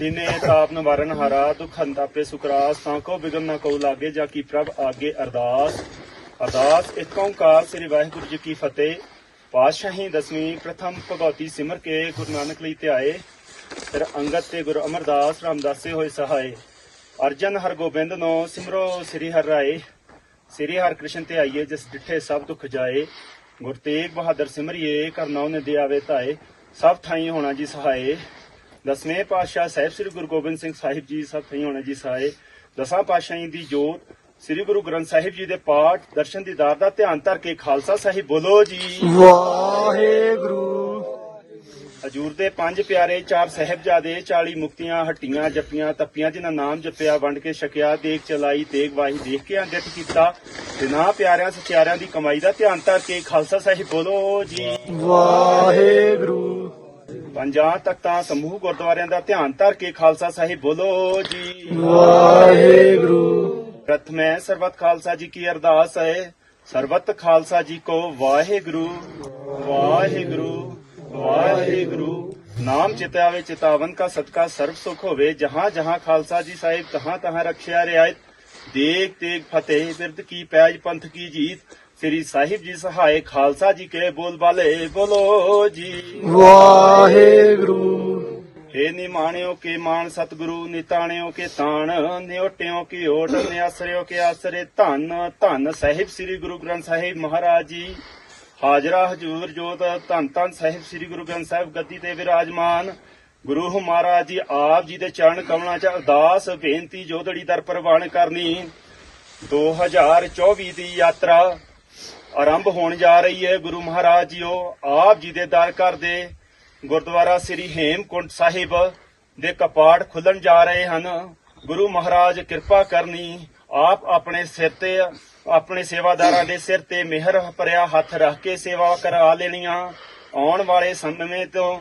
ਦਿਨੇ ਤਾਪ ਨਿਵਾਰਨ ਹਾਰਾ, ਦੁਖ ਹੰਤਾਪੇ ਸੁਕਰਾਸ, ਤਾਂ ਬਿਗਮ ਨਾ ਕੋ ਲਾਗੇ, ਜਾ ਕੀ ਪ੍ਰਭ ਆਗੇ ਅਰਦਾਸ। ਅਰਦਾਸ ਇੱਕ ਓੰਕਾਰ ਸ੍ਰੀ ਵਾਹਿਗੁਰੂ ਜੀ ਕੀ ਫਤਿਹ। ਪਾਤਸ਼ਾਹੀ ਦਸਵੀਂ ਪ੍ਰਥਮ ਭਗਵਤੀ ਸਿਮਰ ਕੇ ਗੁਰੂ ਨਾਨਕ ਲਈ ਧਿਆਏ। ਫਿਰ ਅੰਗਦ ਤੇ ਗੁਰੂ ਅਮਰਦਾਸ ਰਾਮਦਾਸੇ ਹੋਏ ਸਹਾਏ। ਅਰਜਨ ਹਰਗੋਬਿੰਦ ਨੋ ਸਿਮਰੋ ਸ੍ਰੀ ਹਰਿ ਰਾਏ। ਸ੍ਰੀ ਹਰਿ ਕ੍ਰਿਸ਼ਨ ਤੇ ਆਈਏ ਜਿਸ ਡਿਠੇ ਸਭ ਦੁੱਖ ਜਾਏ। ਗੁਰ ਤੇਗ ਬਹਾਦਰ ਸਿਮਰਿਏ, ਕਰਨਾਉ ਨੇ ਦਿਆਵੇ ਧਾਏ। ਸਭ ਥਾਈ ਹੋਣਾ ਜੀ ਸਹਾਏ। ਦਸਵੇਂ ਪਾਤਸ਼ਾਹ ਸਾਹਿਬ ਸ੍ਰੀ ਗੁਰੂ ਗੋਬਿੰਦ ਸਿੰਘ ਸਾਹਿਬ ਜੀ ਸਭ ਥਾਈ ਹੋਣਾ ਜੀ ਸਹਾਏ ਦਸਾਂ ਪਾਤਸ਼ਾਹਾਂ ਦੀ ਜੋਤ ਸ੍ਰੀ ਗੁਰੂ ਗ੍ਰੰਥ ਸਾਹਿਬ ਜੀ ਦੇ ਪਾਠ ਦਰਸ਼ਨ ਦੀਦਾਰ ਦਾ ਧਿਆਨ ਧਰ ਕੇ ਖਾਲਸਾ ਸਾਹਿਬ ਬੋਲੋ ਜੀ। ਵਾਹਿਗੁਰੂ। ਹਜੂਰ ਦੇ ਪੰਜ ਪਿਆਰੇ ਚਾਰ ਸਹਿਬਜ਼ਾਦੇ 40 ਮੁਕਤੀਆਂ ਹੱਟੀਆਂ ਜੱਪੀਆਂ ਤੱਪੀਆਂ ਜਿਨ੍ਹਾਂ ਨਾਮ ਜਪਿਆ ਵੰਡ ਕੇ ਛਕਿਆ ਦੇਖ ਚਲਾਈ ਤੇਗ ਵਾਹੀ ਦੇਖ ਕੇ ਅੰਦਿਤ ਕੀਤਾ ਤੇ ਨਾ ਪਿਆਰਿਆਂ ਸਚਿਆਰਿਆਂ ਦੀ ਕਮਾਈ ਦਾ ਧਿਆਨ ਧਰ ਕੇ ਖਾਲਸਾ ਸਾਹਿਬ ਬੋਲੋ ਜੀ। ਵਾਹਿਗੁਰੂ। ਪੰਜਾਂ ਤਖਤਾਂ ਸਮੂਹ ਗੁਰਦੁਆਰਿਆਂ ਦਾ ਧਿਆਨ ਧਰ ਕੇ ਖਾਲਸਾ ਸਾਹਿਬ ਬੋਲੋ ਜੀ। ਵਾਹਿਗੁਰੂ। ਪ੍ਰਥਮੈ ਸਰਬਤ ਖਾਲਸਾ ਜੀ ਕੀ ਅਰਦਾਸ ਹੈ। ਸਰਬਤ ਖਾਲਸਾ ਜੀ ਕੋ ਵਾਹਿਗੁਰੂ। ਵਾਹਿਗੁਰੂ। ਵਾਹਿਗੁਰੂ। ਨਾਮ ਚਿਤਾਵੇ ਚਿਤਾਵਨ ਕਾ ਸਦਕਾ ਸਰਬ ਸੁਖ ਹੋਵੇ। ਜਹਾਂ ਜਹਾਂ ਖਾਲਸਾ ਜੀ ਸਾਹਿਬ ਤਹਾਂ ਤਹਾਂ ਰਖਿਆ ਰਿਆਇਤ। ਦੇਖ ਤੇਗ ਫਤਿਹ। ਬਿਰਦ ਕੀ ਪੈਜ ਪੰਥ ਕੀ ਜੀਤ। ਸ੍ਰੀ ਸਾਹਿਬ ਜੀ ਸਹਾਏ ਖਾਲਸਾ ਜੀ ਕੇ ਬੋਲ ਬਾਲੇ ਬੋਲੋ ਜੀ। ਵਾਹਿਗੁਰੂ। ਹੇ ਨਿਮਾਣਿਓ ਕੇ ਮਾਨ ਸਤਿਗੁਰੂ ਨਿਤਾਣਿਓ ਕੇ ਤਾਣ ਨਿਉਟਿਓ ਕੀ ਓਟ ਨਿਆਸਰਿਓ ਕੇ ਆਸਰੇ ਧੰਨ ਧੰਨ ਸਾਹਿਬ ਸ੍ਰੀ ਗੁਰੂ ਗ੍ਰੰਥ ਸਾਹਿਬ ਮਹਾਰਾਜ ਜੀ। ਹਾਜ਼ਰਾ ਹਜੂਰ ਜੋਤ ਧੰਨ ਧੰਨ ਸਾਹਿਬ ਸ੍ਰੀ ਗੁਰੂ ਗ੍ਰੰਥ ਸਾਹਿਬ ਗੱਦੀ ਤੇ ਵਿਰਾਜਮਾਨ। ਗੁਰੂ ਮਹਾਰਾਜ ਜੀ ਆਪ ਜੀ ਦੇ ਚਰਨ ਕਮਲਾਂ 'ਚ ਅਰਦਾਸ ਬੇਨਤੀ ਜੋਦੜੀ ਦਰ ਪ੍ਰਵਾਨ ਕਰਨੀ। 2024 ਦੀ ਯਾਤਰਾ ਆਰੰਭ ਹੋਣ ਜਾ ਰਹੀ ਹੈ। ਗੁਰੂ ਮਹਾਰਾਜ ਜੀਓ, ਆਪ ਜੀ ਦੇ ਦਰ ਘਰ ਦੇ ਗੁਰਦੁਆਰਾ ਸ੍ਰੀ ਹੇਮਕੁੰਟ ਸਾਹਿਬ ਦੇ ਕਪਾਟ ਖੁੱਲਣ ਜਾ ਰਹੇ ਹਨ। ਗੁਰੂ ਮਹਾਰਾਜ, ਕਿਰਪਾ ਕਰਨੀ, ਆਪ ਆਪਣੇ ਸਿਰ ਤੇ, ਆਪਣੇ ਸੇਵਾਦਾਰਾਂ ਦੇ ਸਿਰ ਤੇ ਮਿਹਰ ਭਰਿਆ ਹੱਥ ਰੱਖ ਕੇ ਸੇਵਾ ਕਰਾ ਲੈਣੀਆਂ। ਆਉਣ ਵਾਲੇ ਸਮੇਂ ਤੋਂ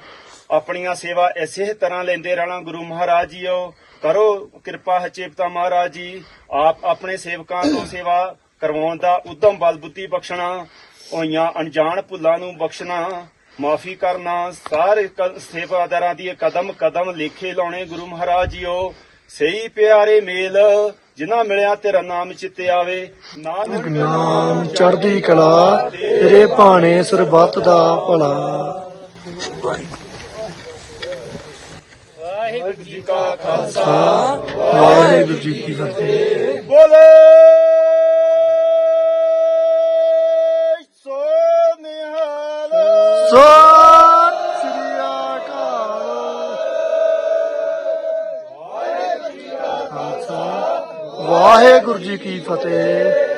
ਆਪਣੀਆਂ ਸੇਵਾ ਇਸੇ ਤਰ੍ਹਾਂ ਲੈਂਦੇ ਰਹਿਣਾ। ਗੁਰੂ ਮਹਾਰਾਜ ਜੀਓ, ਕਰੋ ਕਿਰਪਾ ਹਚੇਪਤਾ ਮਹਾਰਾਜ ਜੀ। ਆਪ ਆਪਣੇ ਸੇਵਕਾਂ ਤੋਂ ਸੇਵਾ ਕਰਵਾਉਣ ਦਾ ਉਦਮ ਬਲ ਬੁੱਧੀ ਬਖਸ਼ਣਾ ਹੋਈਆਂ ਅਣਜਾਣ ਭੁੱਲਾਂ ਨੂੰ ਬਖਸ਼ਣਾ ਮਾਫੀ ਕਰਨਾ ਸਾਰੇ ਸੇਵਾਦਾਰਾਂ ਦੀ ਕਦਮ ਕਦਮ ਲੇਖੇ ਲਾਉਣੇ ਗੁਰੂ ਮਹਾਰਾਜ ਜੀਓ ਸਹੀ ਪਿਆਰੇ ਮੇਲ ਜਿਨ੍ਹਾਂ ਮਿਲਿਆ ਤੇਰਾ ਨਾਮ ਚਿੱਤੇ ਆਵੇ। ਨਾਨਕ ਨਾਮ ਚੜ੍ਹਦੀ ਕਲਾ ਤੇਰੇ ਭਾਣੇ ਸਰਬੱਤ ਦਾ ਭਲਾ। ਵਾਹਿਗੁਰੂ ਜੀ ਕਾ ਖਾਲਸਾ ਵਾਹਿਗੁਰੂ ਜੀ ਕੀ ਫਤਿਹ। ਵਾਹਿਗੁਰੂ ਜੀ ਕੀ ਫਤਿਹ।